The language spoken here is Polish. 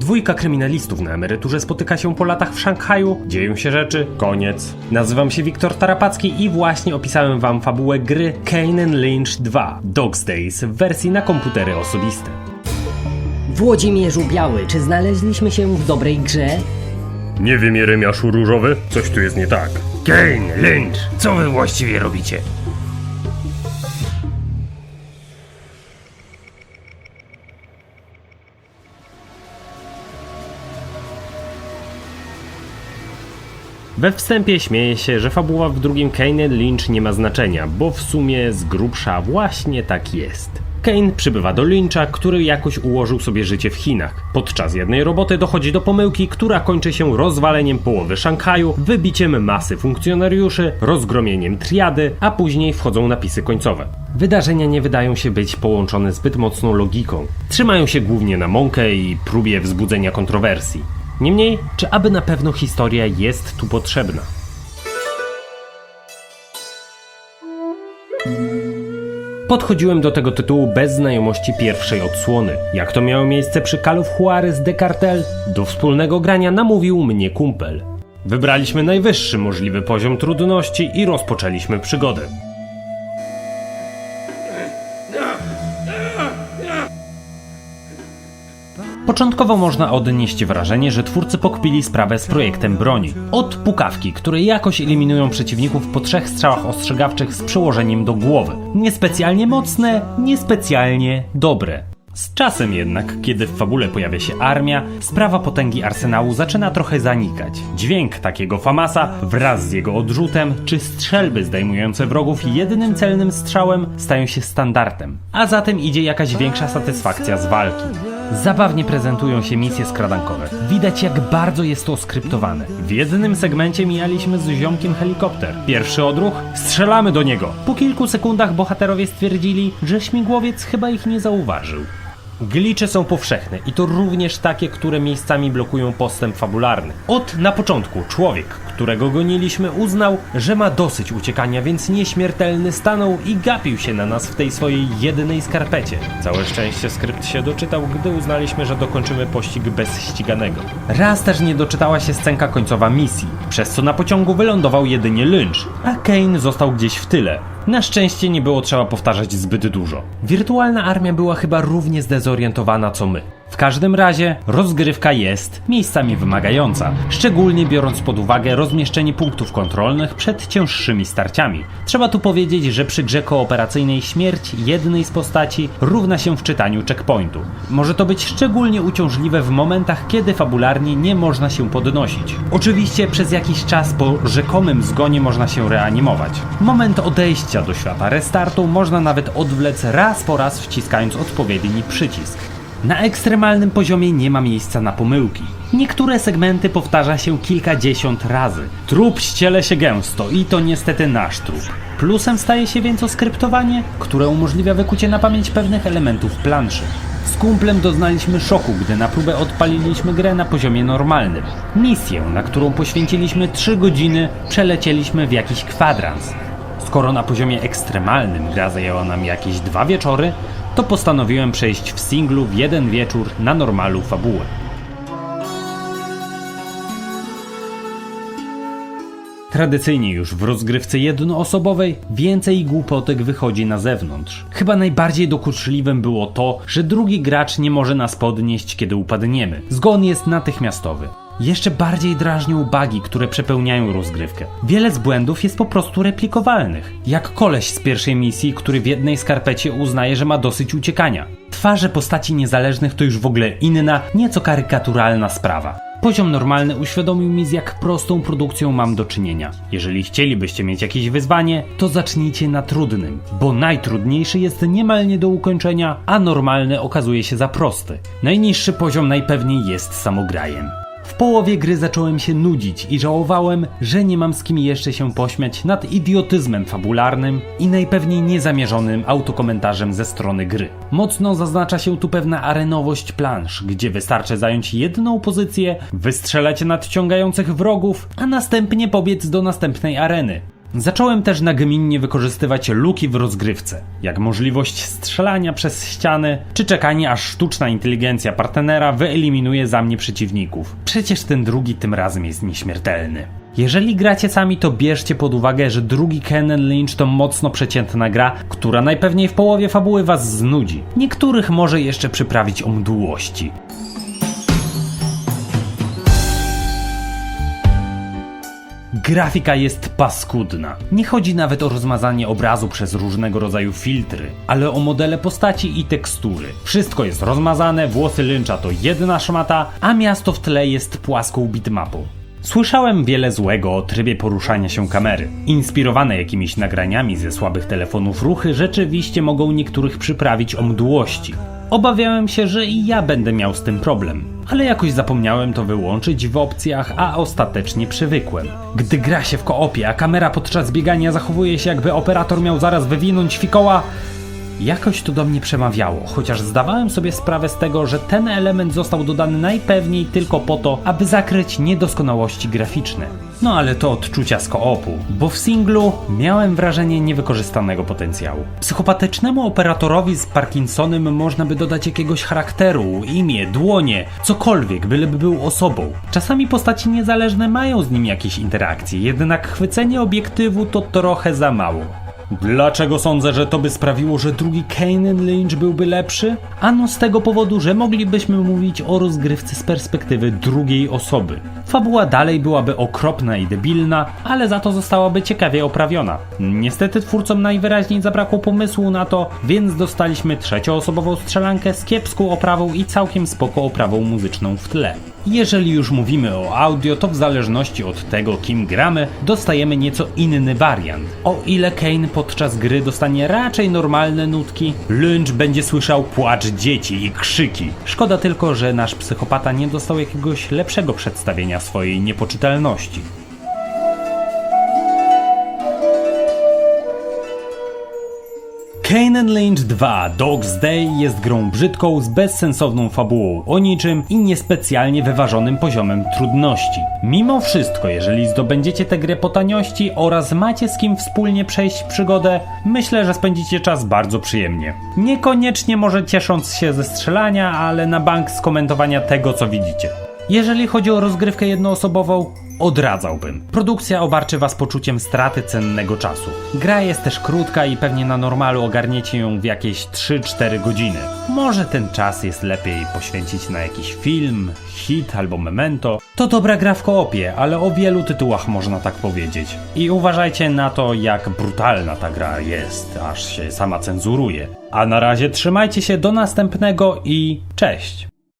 Dwójka kryminalistów na emeryturze spotyka się po latach w Szanghaju, dzieją się rzeczy, koniec. Nazywam się Wiktor Tarapacki i właśnie opisałem wam fabułę gry Kane and Lynch 2 Dog's Days w wersji na komputery osobiste. Włodzimierzu Biały, czy znaleźliśmy się w dobrej grze? Nie wiem, Jeremiaszu Różowy, coś tu jest nie tak. Kane, Lynch, co wy właściwie robicie? We wstępie śmieje się, że fabuła w drugim Kane Lynch nie ma znaczenia, bo w sumie z grubsza właśnie tak jest. Kane przybywa do Lyncha, który jakoś ułożył sobie życie w Chinach. Podczas jednej roboty dochodzi do pomyłki, która kończy się rozwaleniem połowy Szanghaju, wybiciem masy funkcjonariuszy, rozgromieniem triady, a później wchodzą napisy końcowe. Wydarzenia nie wydają się być połączone zbyt mocną logiką. Trzymają się głównie na mąkę i próbie wzbudzenia kontrowersji. Niemniej, czy aby na pewno historia jest tu potrzebna? Podchodziłem do tego tytułu bez znajomości pierwszej odsłony. Jak to miało miejsce przy Call Juarez de Cartel, do wspólnego grania namówił mnie kumpel. Wybraliśmy najwyższy możliwy poziom trudności i rozpoczęliśmy przygodę. Początkowo można odnieść wrażenie, że twórcy pokpili sprawę z projektem broni. Od pukawki, które jakoś eliminują przeciwników po trzech strzałach ostrzegawczych z przełożeniem do głowy. Niespecjalnie mocne, niespecjalnie dobre. Z czasem jednak, kiedy w fabule pojawia się armia, sprawa potęgi arsenału zaczyna trochę zanikać. Dźwięk takiego famasa wraz z jego odrzutem, czy strzelby zdejmujące wrogów jednym celnym strzałem stają się standardem. A zatem idzie jakaś większa satysfakcja z walki. Zabawnie prezentują się misje skradankowe. Widać jak bardzo jest to skryptowane. W jednym segmencie mijaliśmy z ziomkiem helikopter. Pierwszy odruch? Strzelamy do niego. Po kilku sekundach bohaterowie stwierdzili, że śmigłowiec chyba ich nie zauważył. Glicze są powszechne i to również takie, które miejscami blokują postęp fabularny. Od na początku człowiek, którego goniliśmy, uznał, że ma dosyć uciekania, więc nieśmiertelny stanął i gapił się na nas w tej swojej jedynej skarpecie. Całe szczęście skrypt się doczytał, gdy uznaliśmy, że dokończymy pościg bez ściganego. Raz też nie doczytała się scenka końcowa misji, przez co na pociągu wylądował jedynie Lynch, a Kane został gdzieś w tyle. Na szczęście nie było trzeba powtarzać zbyt dużo. Wirtualna armia była chyba równie zdezorientowana co my. W każdym razie rozgrywka jest miejscami wymagająca, szczególnie biorąc pod uwagę rozmieszczenie punktów kontrolnych przed cięższymi starciami. Trzeba tu powiedzieć, że przy grze kooperacyjnej śmierć jednej z postaci równa się wczytaniu checkpointu. Może to być szczególnie uciążliwe w momentach, kiedy fabularnie nie można się podnosić. Oczywiście przez jakiś czas po rzekomym zgonie można się reanimować. Moment odejścia do świata restartu można nawet odwlec raz po raz wciskając odpowiedni przycisk. Na ekstremalnym poziomie nie ma miejsca na pomyłki. Niektóre segmenty powtarza się kilkadziesiąt razy. Trup ściele się gęsto i to niestety nasz trup. Plusem staje się więc oskryptowanie, które umożliwia wykucie na pamięć pewnych elementów planszy. Z kumplem doznaliśmy szoku, gdy na próbę odpaliliśmy grę na poziomie normalnym. Misję, na którą poświęciliśmy 3 godziny, przelecieliśmy w jakiś kwadrans. Skoro na poziomie ekstremalnym gra zajęła nam jakieś dwa wieczory, to postanowiłem przejść w singlu w jeden wieczór na normalu fabułę. Tradycyjnie już w rozgrywce jednoosobowej więcej głupotek wychodzi na zewnątrz. Chyba najbardziej dokuczliwym było to, że drugi gracz nie może nas podnieść, kiedy upadniemy. Zgon jest natychmiastowy. Jeszcze bardziej drażnią bugi, które przepełniają rozgrywkę. Wiele z błędów jest po prostu replikowalnych. Jak koleś z pierwszej misji, który w jednej skarpecie uznaje, że ma dosyć uciekania. Twarze postaci niezależnych to już w ogóle inna, nieco karykaturalna sprawa. Poziom normalny uświadomił mi z jak prostą produkcją mam do czynienia. Jeżeli chcielibyście mieć jakieś wyzwanie, to zacznijcie na trudnym, bo najtrudniejszy jest niemal nie do ukończenia, a normalny okazuje się za prosty. Najniższy poziom najpewniej jest samograjem. W połowie gry zacząłem się nudzić i żałowałem, że nie mam z kim jeszcze się pośmiać nad idiotyzmem fabularnym i najpewniej niezamierzonym autokomentarzem ze strony gry. Mocno zaznacza się tu pewna arenowość plansz, gdzie wystarczy zająć jedną pozycję, wystrzelać nadciągających wrogów, a następnie pobiec do następnej areny. Zacząłem też nagminnie wykorzystywać luki w rozgrywce, jak możliwość strzelania przez ściany, czy czekanie aż sztuczna inteligencja partnera wyeliminuje za mnie przeciwników. Przecież ten drugi tym razem jest nieśmiertelny. Jeżeli gracie sami, to bierzcie pod uwagę, że drugi Kennen Lynch to mocno przeciętna gra, która najpewniej w połowie fabuły was znudzi. Niektórych może jeszcze przyprawić o mdłości. Grafika jest paskudna. Nie chodzi nawet o rozmazanie obrazu przez różnego rodzaju filtry, ale o modele postaci i tekstury. Wszystko jest rozmazane, włosy Lyncha to jedna szmata, a miasto w tle jest płaską bitmapą. Słyszałem wiele złego o trybie poruszania się kamery. Inspirowane jakimiś nagraniami ze słabych telefonów ruchy rzeczywiście mogą niektórych przyprawić o mdłości. Obawiałem się, że i ja będę miał z tym problem, ale jakoś zapomniałem to wyłączyć w opcjach, a ostatecznie przywykłem. Gdy gra się w koopie, a kamera podczas biegania zachowuje się jakby operator miał zaraz wywinąć fikoła, Jakoś to do mnie przemawiało, chociaż zdawałem sobie sprawę z tego, że ten element został dodany najpewniej tylko po to, aby zakryć niedoskonałości graficzne. No ale to odczucia z koopu, bo w singlu miałem wrażenie niewykorzystanego potencjału. Psychopatycznemu operatorowi z Parkinsonem można by dodać jakiegoś charakteru, imię, dłonie, cokolwiek, byleby był osobą. Czasami postaci niezależne mają z nim jakieś interakcje, jednak chwycenie obiektywu to trochę za mało. Dlaczego sądzę, że to by sprawiło, że drugi Kanan Lynch byłby lepszy? Ano z tego powodu, że moglibyśmy mówić o rozgrywce z perspektywy drugiej osoby. Fabuła dalej byłaby okropna i debilna, ale za to zostałaby ciekawie oprawiona. Niestety twórcom najwyraźniej zabrakło pomysłu na to, więc dostaliśmy trzecioosobową strzelankę z kiepską oprawą i całkiem spoko oprawą muzyczną w tle. Jeżeli już mówimy o audio, to w zależności od tego, kim gramy, dostajemy nieco inny wariant. O ile Kane podczas gry dostanie raczej normalne nutki, Lynch będzie słyszał płacz dzieci i krzyki. Szkoda tylko, że nasz psychopata nie dostał jakiegoś lepszego przedstawienia swojej niepoczytalności. Kane Lynch 2 Dog's Day jest grą brzydką z bezsensowną fabułą o niczym i niespecjalnie wyważonym poziomem trudności. Mimo wszystko, jeżeli zdobędziecie tę grę po taniości oraz macie z kim wspólnie przejść przygodę, myślę, że spędzicie czas bardzo przyjemnie. Niekoniecznie może ciesząc się ze strzelania, ale na bank z komentowania tego, co widzicie. Jeżeli chodzi o rozgrywkę jednoosobową, odradzałbym. Produkcja obarczy was poczuciem straty cennego czasu. Gra jest też krótka i pewnie na normalu ogarniecie ją w jakieś 3-4 godziny. Może ten czas jest lepiej poświęcić na jakiś film, hit albo memento. To dobra gra w koopie, ale o wielu tytułach można tak powiedzieć. I uważajcie na to, jak brutalna ta gra jest, aż się sama cenzuruje. A na razie trzymajcie się do następnego i cześć!